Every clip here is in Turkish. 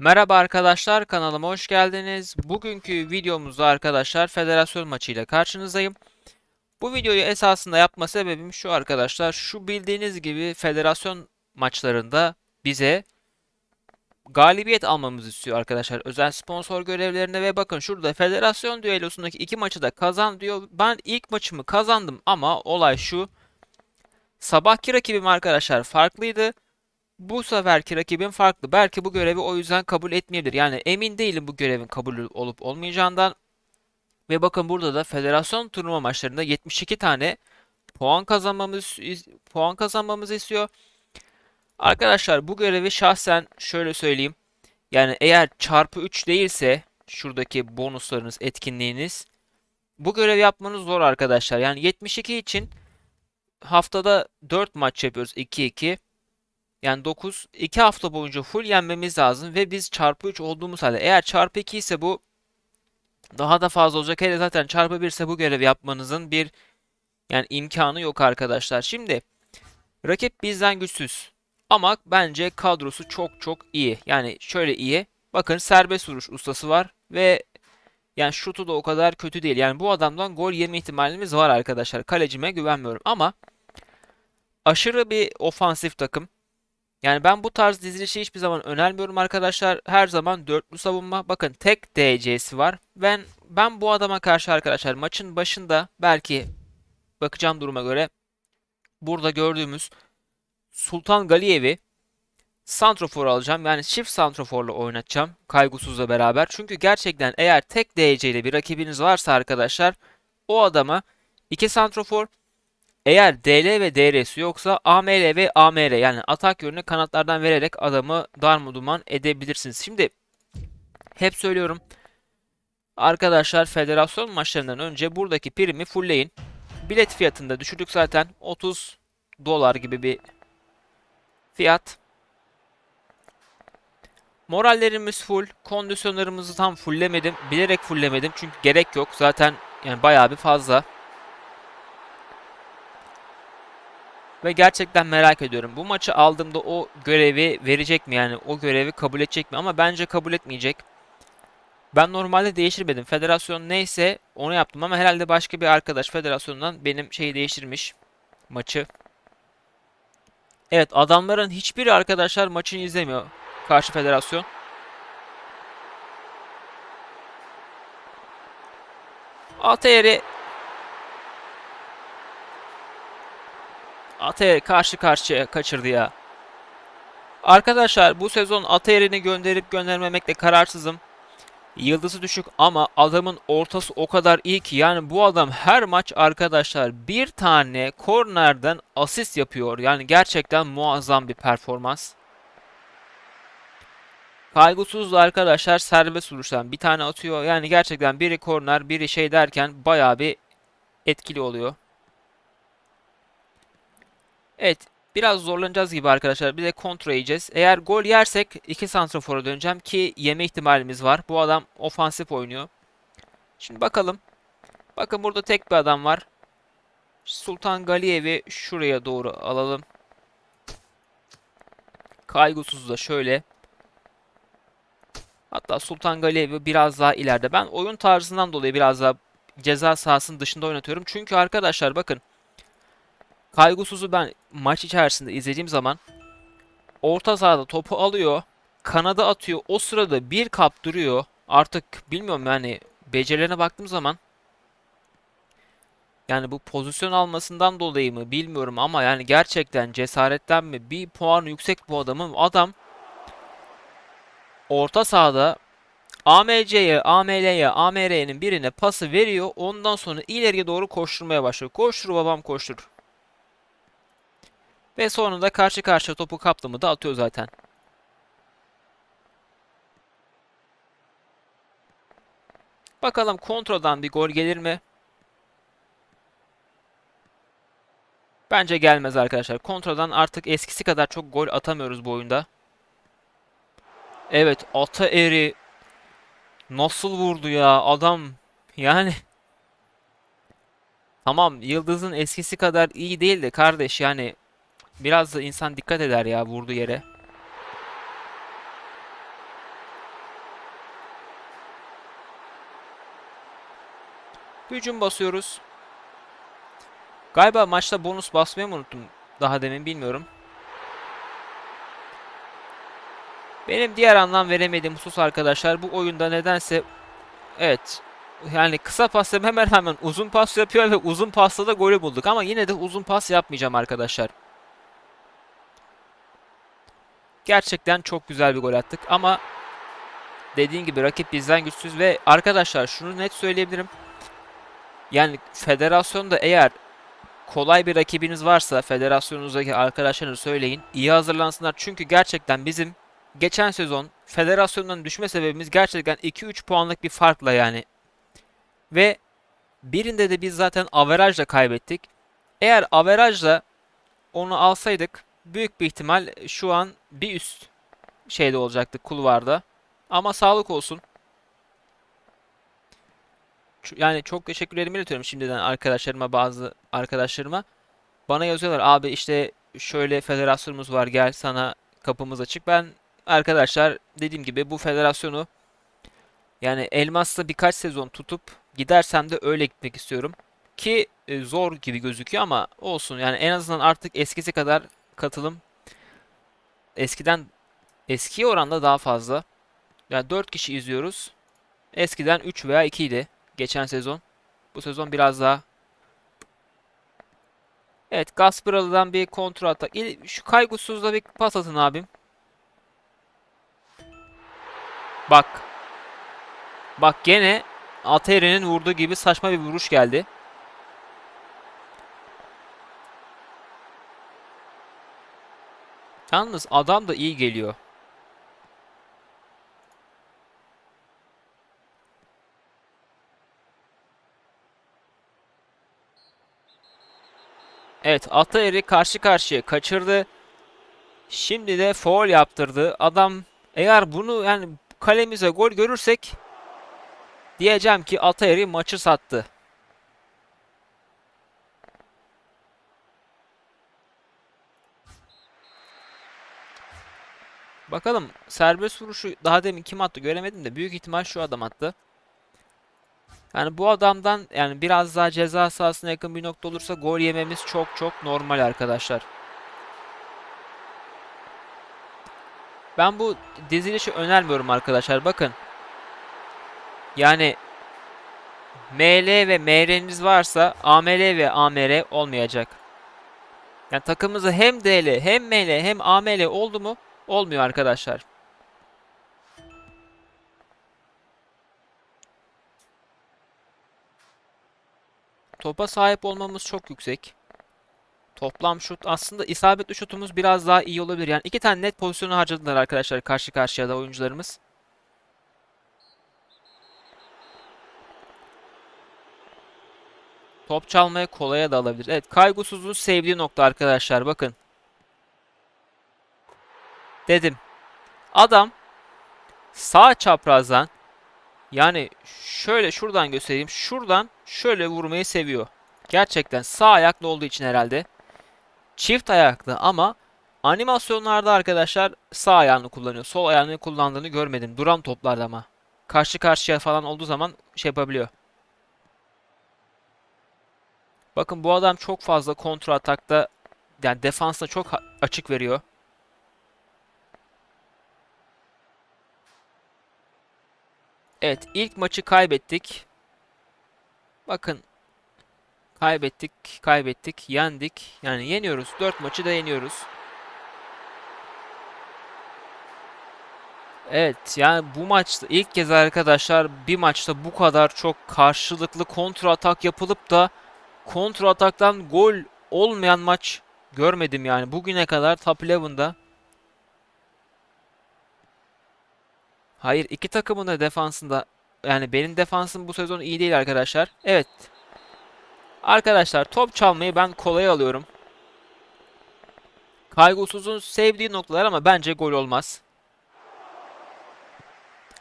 Merhaba arkadaşlar kanalıma hoş geldiniz. Bugünkü videomuzda arkadaşlar federasyon maçıyla karşınızdayım. Bu videoyu esasında yapma sebebim şu arkadaşlar. Şu bildiğiniz gibi federasyon maçlarında bize galibiyet almamızı istiyor arkadaşlar. Özel sponsor görevlerinde ve bakın şurada federasyon düellosundaki iki maçı da kazan diyor. Ben ilk maçımı kazandım ama olay şu. Sabahki rakibim arkadaşlar farklıydı. Bu seferki rakibim farklı. Belki bu görevi o yüzden kabul etmeyebilir. Yani emin değilim bu görevin kabul olup olmayacağından. Ve bakın burada da federasyon turnuva maçlarında 72 tane puan kazanmamız puan kazanmamızı istiyor. Arkadaşlar bu görevi şahsen şöyle söyleyeyim. Yani eğer çarpı 3 değilse şuradaki bonuslarınız, etkinliğiniz bu görevi yapmanız zor arkadaşlar. Yani 72 için haftada 4 maç yapıyoruz 2-2. Yani 9 2 hafta boyunca full yenmemiz lazım ve biz çarpı 3 olduğumuz halde eğer çarpı 2 ise bu daha da fazla olacak. Hele zaten çarpı 1 ise bu görevi yapmanızın bir yani imkanı yok arkadaşlar. Şimdi rakip bizden güçsüz. Ama bence kadrosu çok çok iyi. Yani şöyle iyi. Bakın serbest vuruş ustası var ve yani şutu da o kadar kötü değil. Yani bu adamdan gol yeme ihtimalimiz var arkadaşlar. Kalecime güvenmiyorum ama aşırı bir ofansif takım. Yani ben bu tarz dizilişi hiçbir zaman önermiyorum arkadaşlar. Her zaman dörtlü savunma. Bakın tek DC'si var. Ben ben bu adama karşı arkadaşlar maçın başında belki bakacağım duruma göre burada gördüğümüz Sultan Galiyev'i Santrofor alacağım. Yani çift Santrofor'la oynatacağım. Kaygusuz'la beraber. Çünkü gerçekten eğer tek DC ile bir rakibiniz varsa arkadaşlar o adama iki Santrofor eğer DL ve DR'si yoksa AML ve AMR yani atak yönünü kanatlardan vererek adamı darmaduman edebilirsiniz. Şimdi hep söylüyorum. Arkadaşlar federasyon maçlarından önce buradaki primi fullleyin. Bilet fiyatında düşürdük zaten. 30 dolar gibi bir fiyat. Morallerimiz full. Kondisyonlarımızı tam fulllemedim. Bilerek fulllemedim çünkü gerek yok. Zaten yani bayağı bir fazla. Ve gerçekten merak ediyorum. Bu maçı aldığımda o görevi verecek mi? Yani o görevi kabul edecek mi? Ama bence kabul etmeyecek. Ben normalde değiştirmedim. Federasyon neyse onu yaptım ama herhalde başka bir arkadaş federasyondan benim şeyi değiştirmiş. Maçı. Evet adamların hiçbiri arkadaşlar maçını izlemiyor. Karşı federasyon. Altayeri Atayer'i karşı karşıya kaçırdı ya. Arkadaşlar bu sezon Atayer'ini gönderip göndermemekle kararsızım. Yıldızı düşük ama adamın ortası o kadar iyi ki yani bu adam her maç arkadaşlar bir tane kornerden asist yapıyor. Yani gerçekten muazzam bir performans. Kaygısız da arkadaşlar serbest vuruştan bir tane atıyor. Yani gerçekten biri korner biri şey derken bayağı bir etkili oluyor. Evet. Biraz zorlanacağız gibi arkadaşlar. Bir de kontra yiyeceğiz. Eğer gol yersek iki santrafora döneceğim ki yeme ihtimalimiz var. Bu adam ofansif oynuyor. Şimdi bakalım. Bakın burada tek bir adam var. Sultan Galiyev'i şuraya doğru alalım. Kaygısız da şöyle. Hatta Sultan Galiyev'i biraz daha ileride. Ben oyun tarzından dolayı biraz daha ceza sahasının dışında oynatıyorum. Çünkü arkadaşlar bakın. Kaygısız'ı ben maç içerisinde izlediğim zaman orta sahada topu alıyor, kanada atıyor. O sırada bir kaptırıyor. Artık bilmiyorum yani becerilerine baktığım zaman yani bu pozisyon almasından dolayı mı bilmiyorum ama yani gerçekten cesaretten mi bir puan yüksek bu adamın. Adam orta sahada AMC'ye, AML'ye, AMR'nin birine pası veriyor. Ondan sonra ileriye doğru koşturmaya başlıyor. Koştur babam koştur. Ve sonra da karşı karşıya topu kaptı mı da atıyor zaten. Bakalım kontroldan bir gol gelir mi? Bence gelmez arkadaşlar. Kontroldan artık eskisi kadar çok gol atamıyoruz bu oyunda. Evet ata eri nasıl vurdu ya adam yani tamam Yıldız'ın eskisi kadar iyi değil de kardeş yani Biraz da insan dikkat eder ya vurdu yere. Hücum basıyoruz. Galiba maçta bonus basmayı mı unuttum daha demin bilmiyorum. Benim diğer anlam veremediğim husus arkadaşlar bu oyunda nedense evet yani kısa pas hemen hemen uzun pas yapıyor ve uzun pasta da golü bulduk ama yine de uzun pas yapmayacağım arkadaşlar. Gerçekten çok güzel bir gol attık ama dediğim gibi rakip bizden güçsüz ve arkadaşlar şunu net söyleyebilirim. Yani federasyonda eğer kolay bir rakibiniz varsa federasyonunuzdaki arkadaşlarınız söyleyin. iyi hazırlansınlar çünkü gerçekten bizim geçen sezon federasyondan düşme sebebimiz gerçekten 2-3 puanlık bir farkla yani. Ve birinde de biz zaten averajla kaybettik. Eğer averajla onu alsaydık büyük bir ihtimal şu an bir üst şeyde olacaktı kulvarda. Ama sağlık olsun. Yani çok teşekkür ederim iletiyorum şimdiden arkadaşlarıma bazı arkadaşlarıma. Bana yazıyorlar abi işte şöyle federasyonumuz var gel sana kapımız açık. Ben arkadaşlar dediğim gibi bu federasyonu yani Elmas'ta birkaç sezon tutup gidersem de öyle gitmek istiyorum. Ki e, zor gibi gözüküyor ama olsun yani en azından artık eskisi kadar katılım eskiden eski oranda daha fazla. Yani 4 kişi izliyoruz. Eskiden 3 veya 2 idi geçen sezon. Bu sezon biraz daha. Evet Gasperalı'dan bir kontrol atak. Şu kaygısızda bir pas atın abim. Bak. Bak gene Ateri'nin vurduğu gibi saçma bir vuruş geldi. Yalnız adam da iyi geliyor. Evet Atayeri karşı karşıya kaçırdı. Şimdi de foul yaptırdı. Adam eğer bunu yani kalemize gol görürsek diyeceğim ki Atayeri maçı sattı. Bakalım serbest vuruşu daha demin kim attı göremedim de büyük ihtimal şu adam attı. Yani bu adamdan yani biraz daha ceza sahasına yakın bir nokta olursa gol yememiz çok çok normal arkadaşlar. Ben bu dizilişi önermiyorum arkadaşlar. Bakın. Yani ML ve MR'niz varsa AML ve AMR olmayacak. Yani takımımızda hem DL hem ML hem AML oldu mu olmuyor arkadaşlar. Topa sahip olmamız çok yüksek. Toplam şut aslında isabetli şutumuz biraz daha iyi olabilir. Yani iki tane net pozisyonu harcadılar arkadaşlar karşı karşıya da oyuncularımız. Top çalmaya kolaya da alabilir. Evet kaygısızlığın sevdiği nokta arkadaşlar bakın. Dedim. Adam sağ çaprazdan yani şöyle şuradan göstereyim. Şuradan şöyle vurmayı seviyor. Gerçekten sağ ayaklı olduğu için herhalde. Çift ayaklı ama animasyonlarda arkadaşlar sağ ayağını kullanıyor. Sol ayağını kullandığını görmedim. Duran toplarda ama. Karşı karşıya falan olduğu zaman şey yapabiliyor. Bakın bu adam çok fazla kontra atakta yani defansta çok açık veriyor. Evet, ilk maçı kaybettik. Bakın kaybettik, kaybettik, yendik. Yani yeniyoruz. 4 maçı da yeniyoruz. Evet, yani bu maçta ilk kez arkadaşlar bir maçta bu kadar çok karşılıklı kontra atak yapılıp da kontra ataktan gol olmayan maç görmedim yani. Bugüne kadar Top 11'da Hayır iki takımın da defansında yani benim defansım bu sezon iyi değil arkadaşlar. Evet. Arkadaşlar top çalmayı ben kolay alıyorum. Kaygısız'ın sevdiği noktalar ama bence gol olmaz.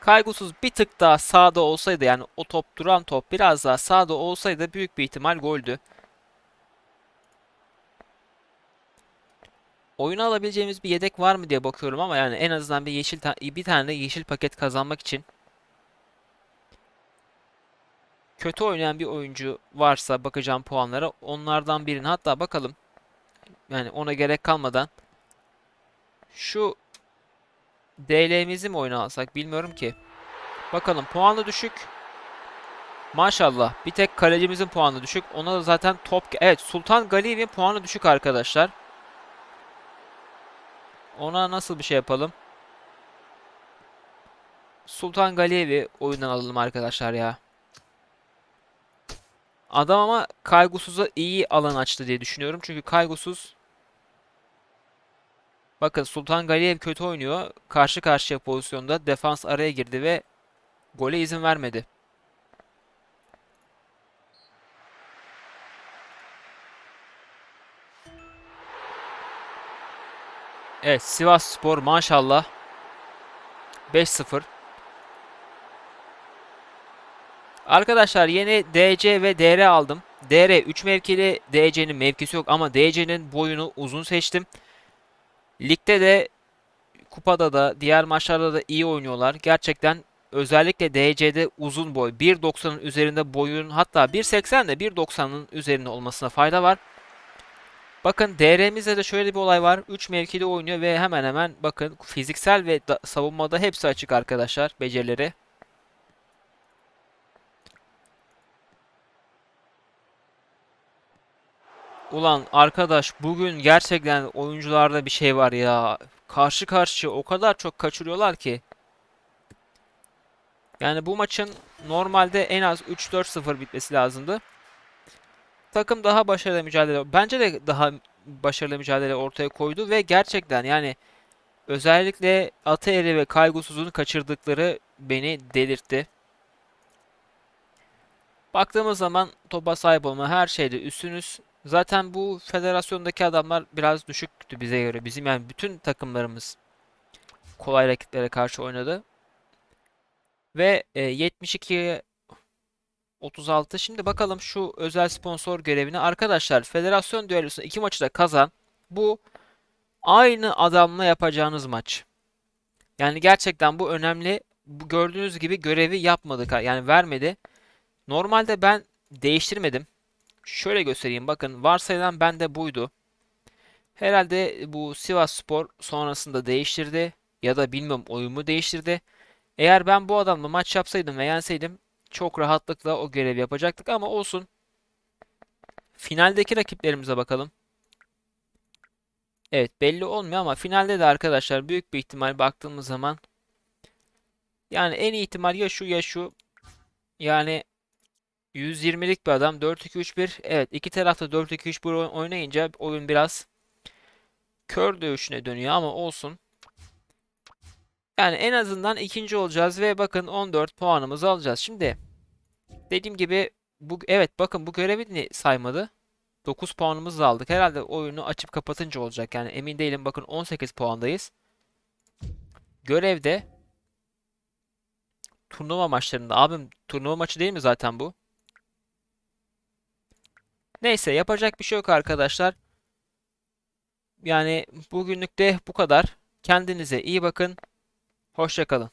Kaygısız bir tık daha sağda olsaydı yani o top duran top biraz daha sağda olsaydı büyük bir ihtimal goldü. Oyuna alabileceğimiz bir yedek var mı diye bakıyorum ama yani en azından bir yeşil ta- bir tane yeşil paket kazanmak için kötü oynayan bir oyuncu varsa bakacağım puanlara onlardan birini hatta bakalım. Yani ona gerek kalmadan şu DL'mizi mi oyuna alsak bilmiyorum ki. Bakalım puanı düşük. Maşallah. Bir tek kalecimizin puanı düşük. Ona da zaten top... Evet Sultan Galiyev'in puanı düşük arkadaşlar. Ona nasıl bir şey yapalım? Sultan Galiyev'i oyundan alalım arkadaşlar ya. Adam ama Kaygusuz'a iyi alan açtı diye düşünüyorum. Çünkü Kaygusuz Bakın Sultan Galiyev kötü oynuyor. Karşı karşıya pozisyonda defans araya girdi ve gole izin vermedi. Evet Sivas Spor maşallah 5-0. Arkadaşlar yeni DC ve DR aldım. DR 3 mevkili DC'nin mevkisi yok ama DC'nin boyunu uzun seçtim. Ligde de kupada da diğer maçlarda da iyi oynuyorlar. Gerçekten özellikle DC'de uzun boy 1.90'ın üzerinde boyun hatta 1.80 de 1.90'ın üzerinde olmasına fayda var. Bakın DR'mizde de şöyle bir olay var. 3 mevkide oynuyor ve hemen hemen bakın fiziksel ve da- savunmada hepsi açık arkadaşlar becerileri. Ulan arkadaş bugün gerçekten oyuncularda bir şey var ya. Karşı karşıya o kadar çok kaçırıyorlar ki. Yani bu maçın normalde en az 3-4-0 bitmesi lazımdı. Takım daha başarılı mücadele, bence de daha başarılı mücadele ortaya koydu ve gerçekten yani özellikle Ataeri ve Kaygusuz'un kaçırdıkları beni delirtti. Baktığımız zaman topa sahip olma her şeyde üstünüz. Zaten bu federasyondaki adamlar biraz düşüktü bize göre. Bizim yani bütün takımlarımız kolay rakiplere karşı oynadı. Ve e, 72'ye 36. Şimdi bakalım şu özel sponsor görevini. Arkadaşlar federasyon düellosunda iki maçı da kazan. Bu aynı adamla yapacağınız maç. Yani gerçekten bu önemli. Bu gördüğünüz gibi görevi yapmadık. Yani vermedi. Normalde ben değiştirmedim. Şöyle göstereyim. Bakın varsayılan bende buydu. Herhalde bu Sivasspor sonrasında değiştirdi. Ya da bilmiyorum oyumu değiştirdi. Eğer ben bu adamla maç yapsaydım ve yenseydim çok rahatlıkla o görevi yapacaktık ama olsun. Finaldeki rakiplerimize bakalım. Evet belli olmuyor ama finalde de arkadaşlar büyük bir ihtimal baktığımız zaman yani en ihtimal ya şu ya şu yani 120'lik bir adam 4-2-3-1 evet iki tarafta 4-2-3-1 oynayınca oyun biraz kör dövüşüne dönüyor ama olsun. Yani en azından ikinci olacağız ve bakın 14 puanımızı alacağız. Şimdi dediğim gibi bu evet bakın bu görevi saymadı. 9 puanımızı aldık. Herhalde oyunu açıp kapatınca olacak. Yani emin değilim. Bakın 18 puandayız. Görevde turnuva maçlarında. Abim turnuva maçı değil mi zaten bu? Neyse yapacak bir şey yok arkadaşlar. Yani bugünlük de bu kadar. Kendinize iyi bakın. Hoşçakalın.